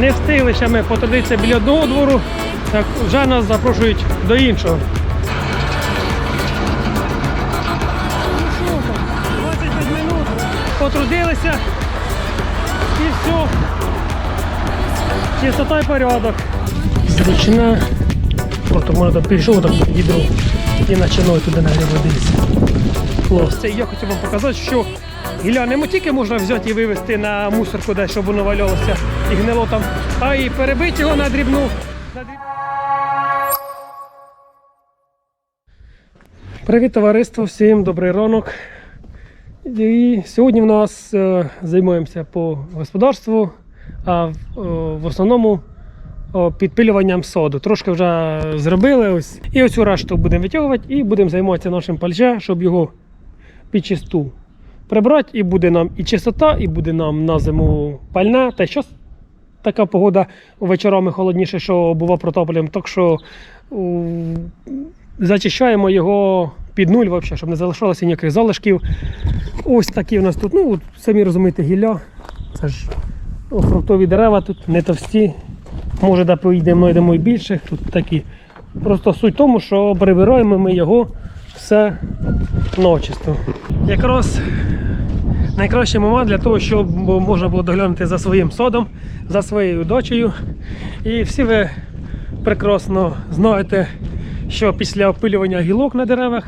Не встигли ще ми потрудитися біля одного двору, так вже нас запрошують до іншого. Що там, 25 минут. Потрудилися і все. Чистота і порядок. Зручна. Просто можна пішов так відро і починаю туди нагріватися. Це я хотів вам показати, що не тільки можна взяти і вивезти на мусорку, десь, щоб воно валялося і гнило там, а і перебити його на дрібну. Привіт, товариство, всім добрий ранок. І сьогодні в нас е, займаємося по господарству, а в, о, в основному підпилюванням соду. Трошки вже зробили. Ось. І оцю решту будемо витягувати і будемо займатися нашим пальче, щоб його під чисту прибрати. І буде нам і чистота, і буде нам на зиму пальне. Та що така погода вечорами холодніше, що бува протоплюємо. Так що зачищаємо його під нуль, взагалі, щоб не залишалося ніяких залишків. Ось такі у нас тут, ну, самі розумієте, гілля. Це ж фруктові дерева тут не товсті. Може, да поїдемо, знайдемо і більше. Тут такі. Просто суть в тому, що прибираємо ми його все начисто. Якраз найкращий момент для того, щоб можна було доглянути за своїм садом, за своєю дочею. І всі ви прекрасно знаєте, що після опилювання гілок на деревах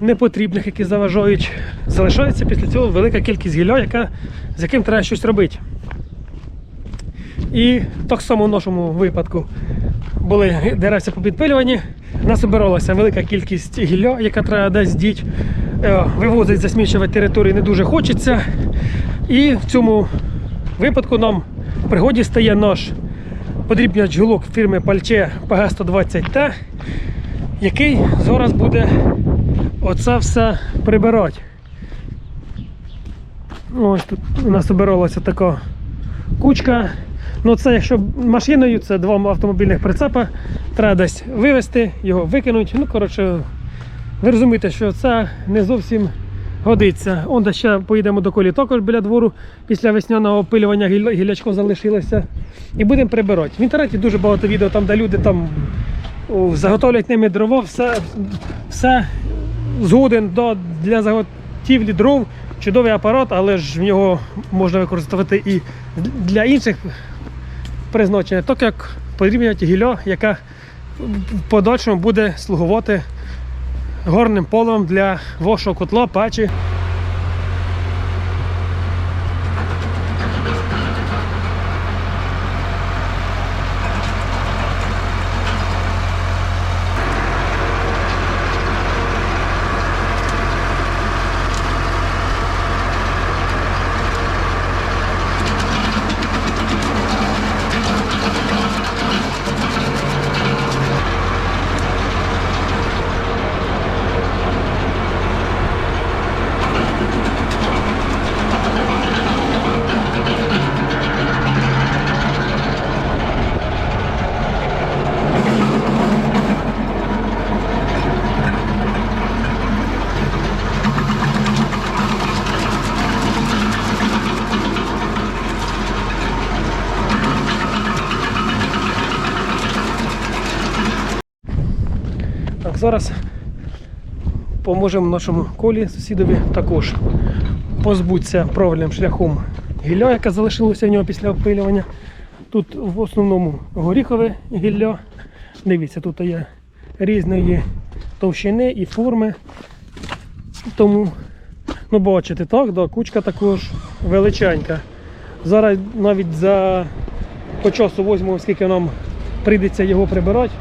непотрібних, які заважають, залишається після цього велика кількість гілля, яка, з яким треба щось робити. І так само в нашому випадку були деревця попідпилювані, насобиралася велика кількість гілля, яка треба десь діть. Вивозить, засмічувати територію не дуже хочеться. І в цьому випадку нам в пригоді стає наш подрібняч гілок фірми Пальче PG120T, який зараз буде оце все прибирати. Ось тут у нас збиралася така кучка. Ну це якщо машиною, це два автомобільних прицепа. Треба десь вивезти, його викинути. Ну, коротше, ви розумієте, що це не зовсім годиться. Он де ще поїдемо до колі також біля двору після весняного опилювання гіллячко залишилося. І будемо прибирати. В інтернеті дуже багато відео, там, де люди там заготовлять ними дрова, все, все згоден до, для заготівлі дров. Чудовий апарат, але ж в нього можна використовувати і для інших призначень, так як подрібнять гілля, яка в подальшому буде слугувати горним полом для вашого котла, печі. Зараз поможемо нашому колі сусідові також позбутися правильним шляхом гілля, яке залишилося в нього після опилювання. Тут в основному горіхове гілля. Дивіться, тут є різної товщини і форми. Тому, ну бачите, так, да, кучка також величенька. Зараз навіть за по часу візьмемо, скільки нам прийдеться його прибирати.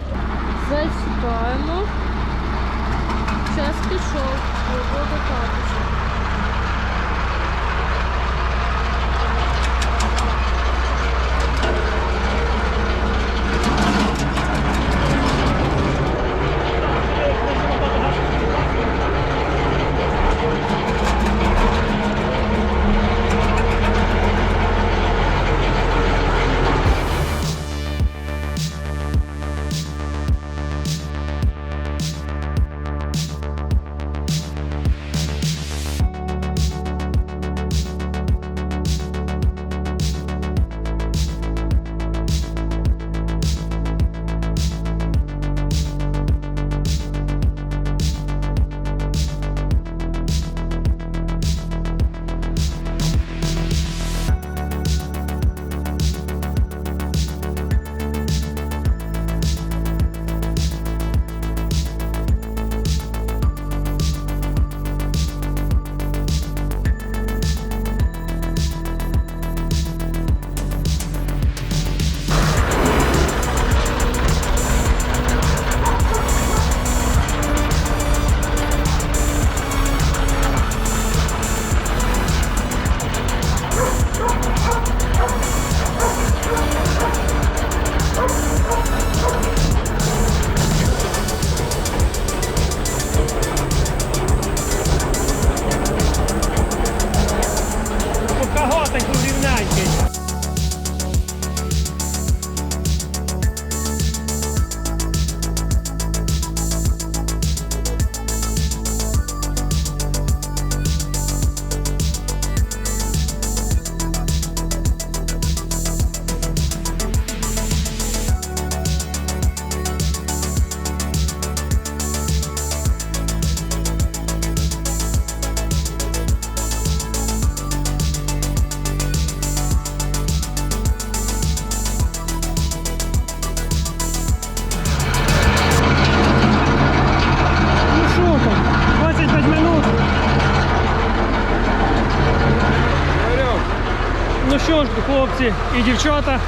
Хлопці і дівчата.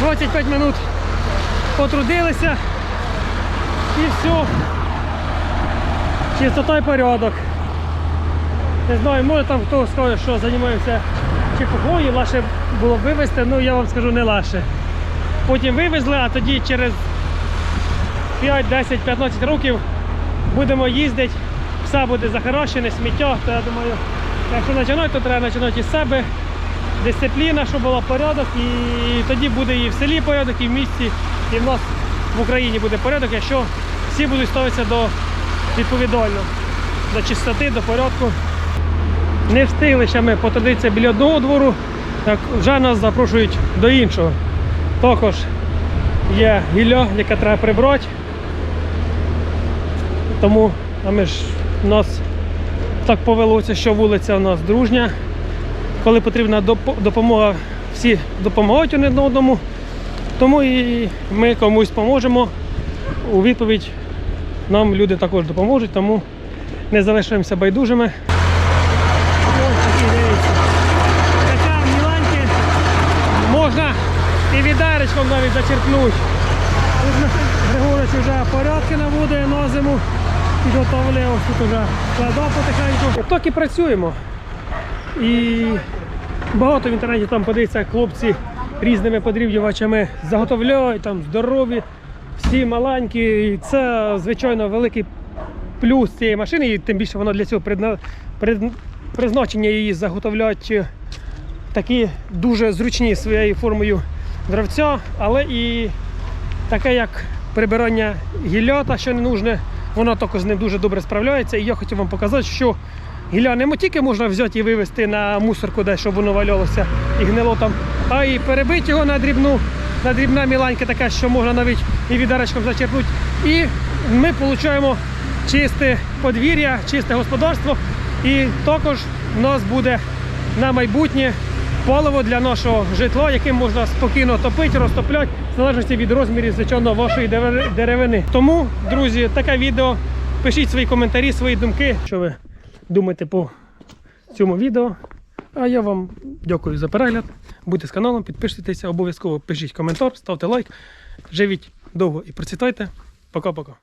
25 минут потрудилися і все. Чистота і порядок. Не знаю, може там хто скаже, що займається чепухою, легше було вивезти, ну я вам скажу не легше. Потім вивезли, а тоді через 5, 10, 15 років будемо їздити, все буде захаращене, сміття, то я думаю, якщо починати, то треба починати із себе. Дисципліна, щоб була порядок, і тоді буде і в селі порядок, і в місті, і в нас в Україні буде порядок, якщо всі будуть ставитися до відповідально, до чистоти, до порядку. Не встигли ще ми потадитися біля одного двору, так вже нас запрошують до іншого. Також є гілля, яке треба прибрати. Тому а ми ж у нас так повелося, що вулиця у нас дружня. Коли потрібна допомога, всі допомагають один одному. Тому і ми комусь поможемо. У відповідь нам люди також допоможуть, тому не залишаємося байдужими. Такі, в Міланці можна і відарочком навіть зачерпнути. Григорич вже порядки наводить на зиму. Підготовлює ось тут вже складав потихеньку. Так і працюємо. І багато в інтернеті там подивиться, хлопці різними подрівнювачами заготовляють, там здорові, всі маленькі. І це, звичайно, великий плюс цієї машини, і тим більше воно для цього пред- призначення її заготовляють такі дуже зручні своєю формою дравця, але і таке як прибирання гілля, що не нужне, воно також ним дуже добре справляється. І я хотів вам показати, що гілля тільки можна взяти і вивезти на мусорку, десь, щоб воно валялося і гнило там, а і перебити його на дрібну, на дрібна міланька така, що можна навіть і відарочком зачерпнути. І ми отримуємо чисте подвір'я, чисте господарство. І також в нас буде на майбутнє паливо для нашого житла, яким можна спокійно топити, розтопляти, в залежності від розмірів, звичайно, вашої деревини. Тому, друзі, таке відео. Пишіть свої коментарі, свої думки, що ви думаєте по цьому відео. А я вам дякую за перегляд. Будьте з каналом, підписуйтеся, обов'язково пишіть коментар, ставте лайк. Живіть довго і процвітайте. Пока-пока.